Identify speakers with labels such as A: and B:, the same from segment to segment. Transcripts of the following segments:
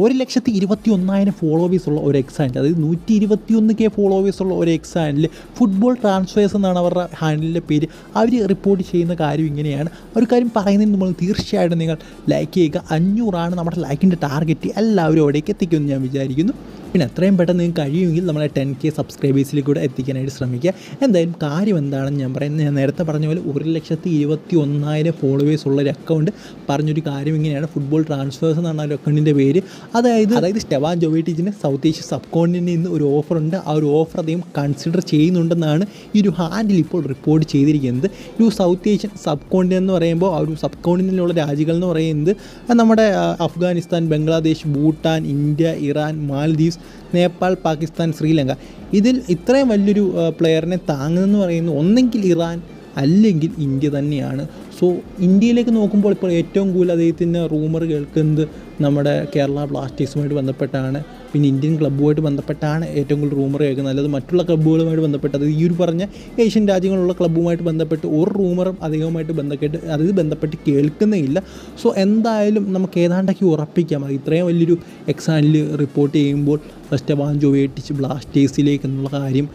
A: ഒരു ലക്ഷത്തി ഇരുപത്തി ഒന്നായിരം ഫോളോവേഴ്സ് ഉള്ള ഒരു എക്സ് ഹാൻഡിൽ അതായത് നൂറ്റി ഇരുപത്തി ഒന്ന് കെ ഫോളോവേഴ്സ് ഉള്ള ഒരു എക്സ് ഹാൻഡിൽ ഫുട്ബോൾ ട്രാൻസ്ഫേഴ്സ് എന്നാണ് അവരുടെ ഹാൻഡിലിന്റെ പേര്. അവർ റിപ്പോർട്ട് ചെയ്യുന്ന കാര്യം ഇങ്ങനെയാണ്. ഒരു കാര്യം പറയുന്നതിന് നമ്മൾ തീർച്ചയായിട്ടും നിങ്ങൾ ലൈക്ക് ചെയ്യുക. അഞ്ഞൂറാണ് നമ്മുടെ ലൈക്കിന്റെ ടാർഗറ്റ് എല്ലാവരും അവിടേക്ക് എത്തിക്കുമെന്ന് ഞാൻ വിചാരിക്കുന്നു. പിന്നെ എത്രയും പെട്ടെന്ന് നിങ്ങൾക്ക് കഴിയുമെങ്കിൽ നമ്മളെ ടെൻ കെ സബ്സ്ക്രൈബേഴ്സിൽ കൂടെ എത്തിക്കാനായിട്ട് ശ്രമിക്കുക. എന്തായാലും കാര്യം എന്താണെന്ന് ഞാൻ പറയുന്നത് ഞാൻ നേരത്തെ പറഞ്ഞ പോലെ ഒരു ലക്ഷത്തി ഇരുപത്തി ഒന്നായിരം ഫോളോവേഴ്സ് ഉള്ള ഒരു അക്കൗണ്ട് പറഞ്ഞൊരു കാര്യം ഇങ്ങനെയാണ്. ഫുട്ബോൾ ട്രാൻസ്ഫേഴ്സ് എന്നാണ് ഒരു അക്കൗണ്ടിന്റെ പേര്. അതായത് അതായത് സ്റ്റെവാൻ ജോവേറ്റിച്ചിന് സൗത്ത് ഏഷ്യ സബ് കോണ്ടിനെ നിന്ന് ഒരു ഓഫറുണ്ട് ആ ഒരു ഓഫർ അദ്ദേഹം കൺസിഡർ ചെയ്യുന്നുണ്ടെന്നാണ് ഈ ഒരു ഹാൻഡിൽ ഇപ്പോൾ റിപ്പോർട്ട് ചെയ്തിരിക്കുന്നത്. ഈ സൗത്ത് ഏഷ്യൻ സബ് കോണ്ടിനെന്റ് എന്ന് പറയുമ്പോൾ ആ ഒരു സബ് കോണ്ടിനുള്ള രാജ്യങ്ങൾ എന്ന് പറയുന്നത് നമ്മുടെ അഫ്ഗാനിസ്ഥാൻ ബംഗ്ലാദേശ് ഭൂട്ടാൻ ഇന്ത്യ ഇറാൻ മാലദ്വീപ്സ് നേപ്പാൾ പാകിസ്ഥാൻ ശ്രീലങ്ക. ഇതിൽ ഇത്രയും വലിയൊരു പ്ലെയറിനെ താങ്ങുന്നതെന്ന് പറയുന്നത് ഒന്നെങ്കിൽ ഇറാൻ അല്ലെങ്കിൽ ഇന്ത്യ തന്നെയാണ്. സോ ഇന്ത്യയിലേക്ക് നോക്കുമ്പോൾ ഇപ്പോൾ ഏറ്റവും കൂടുതൽ അദ്ദേഹത്തിന്റെ റൂമർ കേൾക്കുന്നത് നമ്മുടെ കേരള ബ്ലാസ്റ്റേഴ്സുമായിട്ട് ബന്ധപ്പെട്ടാണ് പിന്നെ ഇന്ത്യൻ ക്ലബ്ബുമായിട്ട് ബന്ധപ്പെട്ടാണ് ഏറ്റവും കൂടുതൽ റൂമർ കേൾക്കുന്നത്. അല്ലാതെ മറ്റുള്ള ക്ലബ്ബുകളുമായിട്ട് ബന്ധപ്പെട്ട് അത് ഈ ഒരു പറഞ്ഞ ഏഷ്യൻ രാജ്യങ്ങളുള്ള ക്ലബ്ബുമായിട്ട് ബന്ധപ്പെട്ട് ഒരു റൂമറും അധികമായിട്ട് ബന്ധപ്പെട്ട് അതായത് ബന്ധപ്പെട്ട് കേൾക്കുന്നേ ഇല്ല സോ എന്തായാലും നമുക്ക് ഏതാണ്ടൊക്കെ ഉറപ്പിക്കാം. അത് ഇത്രയും വലിയൊരു എക്സാമിൽ റിപ്പോർട്ട് ചെയ്യുമ്പോൾ ഫസ്റ്റ് സ്റ്റെവാൻ വേട്ടിച്ച് ബ്ലാസ്റ്റേഴ്സിലേക്ക് എന്നുള്ള കാര്യം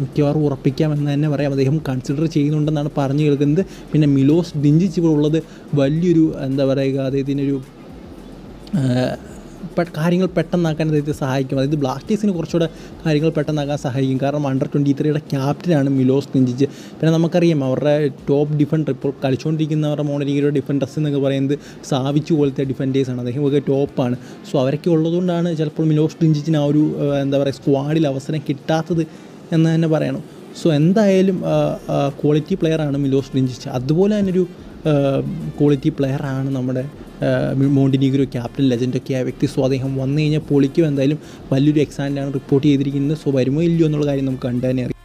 A: മിക്കവാറും ഉറപ്പിക്കാമെന്ന് തന്നെ പറയാം. അദ്ദേഹം കൺസിഡർ ചെയ്യുന്നുണ്ടെന്നാണ് പറഞ്ഞു കേൾക്കുന്നത്. പിന്നെ മിലോസ് ഡിഞ്ചിച്ച് ഇപ്പോൾ ഉള്ളത് വലിയൊരു എന്താ പറയുക അദ്ദേഹത്തിനൊരു കാര്യങ്ങൾ പെട്ടെന്നാക്കാൻ അദ്ദേഹത്തെ സഹായിക്കും. അതായത് ബ്ലാസ്റ്റേഴ്സിന് കുറച്ചുകൂടെ കാര്യങ്ങൾ പെട്ടെന്നാക്കാൻ സഹായിക്കും. കാരണം അണ്ടർ ട്വന്റി ത്രീയുടെ ക്യാപ്റ്റനാണ് മിലോസ് കിഞ്ചിച്ച് പിന്നെ നമുക്കറിയാം അവരുടെ ടോപ്പ് ഡിഫൻഡർ ഇപ്പോൾ കളിച്ചുകൊണ്ടിരിക്കുന്നവരുടെ മോണരിയുടെ ഡിഫൻഡർസ് എന്നൊക്കെ പറയുന്നത് സാവിച്ചു പോലത്തെ ഡിഫൻഡേഴ്സാണ് അദ്ദേഹം ഒക്കെ ടോപ്പാണ് സോ അവരൊക്കെ ഉള്ളതുകൊണ്ടാണ് ചിലപ്പോൾ മിലോസ് ഡിഞ്ചിച്ചിന് ആ ഒരു എന്താ പറയുക സ്ക്വാഡിൽ അവസരം കിട്ടാത്തത് എന്ന് തന്നെ പറയണം. സോ എന്തായാലും ക്വാളിറ്റി പ്ലെയറാണ് മിലോസ് ക്രിഞ്ചിച്ച് അതുപോലെ തന്നെ ഒരു ക്വാളിറ്റി പ്ലെയറാണ് നമ്മുടെ മോണ്ടിനീഗ്രോ ക്യാപ്റ്റൻ ലെജൻഡൊക്കെ ആ വ്യക്തി. സോ വന്നു കഴിഞ്ഞാൽ പൊളിക്കും. എന്തായാലും വലിയൊരു എക്സാമിലാണ് റിപ്പോർട്ട് ചെയ്തിരിക്കുന്നത്. സോ വരുമോ ഇല്ലയോ എന്നുള്ള കാര്യം നമുക്ക് കണ്ടു തന്നെ അറിയാം.